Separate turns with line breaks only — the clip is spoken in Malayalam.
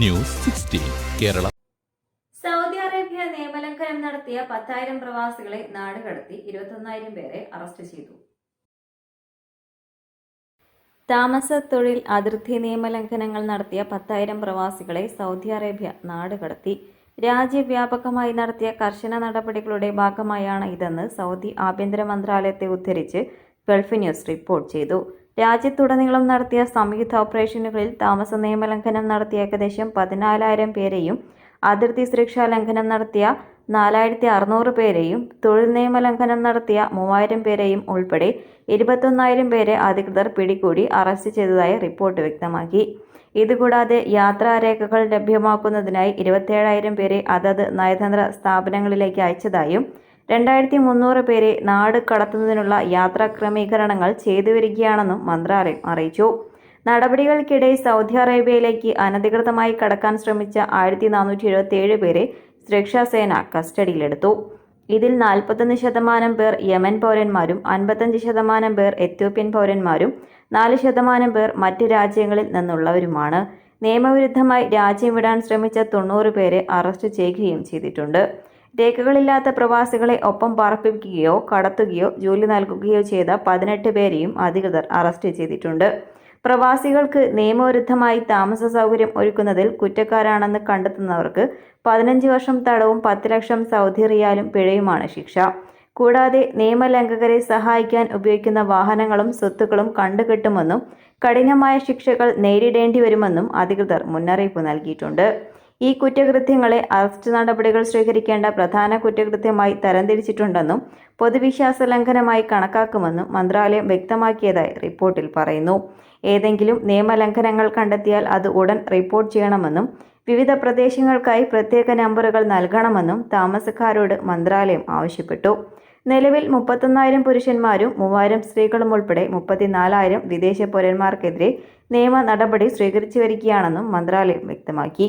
News sixteen Kerala.
Saudi Arabia നിയമലംഘനം നടത്തിയ പത്തായിരം പ്രവാസികളെ നാടുകടത്തി ഇരുപത്തൊന്നായിരം പേരെ അറസ്റ്റ് ചെയ്തു. താമസ തൊഴിൽ അതിർത്തി നിയമലംഘനങ്ങൾ നടത്തിയ പത്തായിരം പ്രവാസികളെ സൗദി അറേബ്യ നാടുകടത്തി രാജ്യവ്യാപകമായി നടത്തിയ കർശന നടപടികളുടെ ഭാഗമായാണ് ഇതെന്ന് സൗദി ആഭ്യന്തര മന്ത്രാലയത്തെ ഉദ്ധരിച്ച് ഗൾഫ് ന്യൂസ് റിപ്പോർട്ട് ചെയ്തു. രാജ്യത്തുടനീളം നടത്തിയ സംയുക്ത ഓപ്പറേഷനുകളിൽ താമസ നിയമലംഘനം നടത്തിയ ഏകദേശം പതിനാലായിരം പേരെയും അതിർത്തി സുരക്ഷാ ലംഘനം നടത്തിയ നാലായിരത്തി അറുന്നൂറ് പേരെയും തൊഴിൽ നിയമലംഘനം നടത്തിയ മൂവായിരം പേരെയും ഉൾപ്പെടെ ഇരുപത്തൊന്നായിരം പേരെ അധികൃതർ പിടികൂടി അറസ്റ്റ് ചെയ്തതായി റിപ്പോർട്ട് വ്യക്തമാക്കി. ഇതുകൂടാതെ യാത്രാരേഖകൾ ലഭ്യമാക്കുന്നതിനായി ഇരുപത്തേഴായിരം പേരെ അതത് നയതന്ത്ര സ്ഥാപനങ്ങളിലേക്ക് അയച്ചതായും രണ്ടായിരത്തി മുന്നൂറ് പേരെ നാട് കടത്തുന്നതിനുള്ള യാത്രാ ക്രമീകരണങ്ങൾ ചെയ്തു വരികയാണെന്നും മന്ത്രാലയം അറിയിച്ചു. നടപടികൾക്കിടെ സൗദി അറേബ്യയിലേക്ക് അനധികൃതമായി കടക്കാൻ ശ്രമിച്ച ആയിരത്തി നാനൂറ്റി എഴുപത്തിയേഴ് പേരെ സുരക്ഷാസേന കസ്റ്റഡിയിലെടുത്തു. ഇതിൽ നാൽപ്പത്തൊന്ന് ശതമാനം പേർ യമൻ പൗരന്മാരും അൻപത്തഞ്ച് ശതമാനം പേർ എത്യോപ്യൻ പൗരന്മാരും നാല് ശതമാനം പേർ മറ്റ് രാജ്യങ്ങളിൽ നിന്നുള്ളവരുമാണ്. നിയമവിരുദ്ധമായി രാജ്യം വിടാൻ ശ്രമിച്ച തൊണ്ണൂറ് പേരെ അറസ്റ്റ് ചെയ്യുകയും ചെയ്തിട്ടുണ്ട്. രേഖകളില്ലാത്ത പ്രവാസികളെ ഒപ്പം പാർപ്പിക്കുകയോ കടത്തുകയോ ജോലി നൽകുകയോ ചെയ്ത പതിനെട്ട് പേരെയും അധികൃതർ അറസ്റ്റ് ചെയ്തിട്ടുണ്ട്. പ്രവാസികൾക്ക് നിയമവിരുദ്ധമായി താമസ സൗകര്യം ഒരുക്കുന്നതിൽ കുറ്റക്കാരാണെന്ന് കണ്ടെത്തുന്നവർക്ക് പതിനഞ്ച് വർഷം തടവും പത്ത് ലക്ഷം സൗദി റിയാലും പിഴയുമാണ് ശിക്ഷ. കൂടാതെ നിയമലംഘകരെ സഹായിക്കാൻ ഉപയോഗിക്കുന്ന വാഹനങ്ങളും സ്വത്തുക്കളും കണ്ടുകെട്ടുമെന്നും കഠിനമായ ശിക്ഷകൾ നേരിടേണ്ടി വരുമെന്നും അധികൃതർ മുന്നറിയിപ്പ് നൽകിയിട്ടുണ്ട്. ഈ കുറ്റകൃത്യങ്ങളെ അറസ്റ്റ് നടപടികൾ സ്വീകരിക്കേണ്ട പ്രധാന കുറ്റകൃത്യമായി തരംതിരിച്ചിട്ടുണ്ടെന്നും പൊതുവിശ്വാസ ലംഘനമായി കണക്കാക്കുമെന്നും മന്ത്രാലയം വ്യക്തമാക്കിയതായി റിപ്പോർട്ടിൽ പറയുന്നു. ഏതെങ്കിലും നിയമലംഘനങ്ങൾ കണ്ടെത്തിയാൽ അത് ഉടൻ റിപ്പോർട്ട് ചെയ്യണമെന്നും വിവിധ പ്രദേശങ്ങൾക്കായി പ്രത്യേക നമ്പറുകൾ നൽകണമെന്നും താമസക്കാരോട് മന്ത്രാലയം ആവശ്യപ്പെട്ടു. നിലവിൽ മുപ്പത്തൊന്നായിരം പുരുഷന്മാരും മൂവായിരം സ്ത്രീകളും ഉൾപ്പെടെ മുപ്പത്തിനാലായിരം വിദേശ പൗരന്മാർക്കെതിരെ നിയമ നടപടി സ്വീകരിച്ചു വരികയാണെന്നും മന്ത്രാലയം വ്യക്തമാക്കി.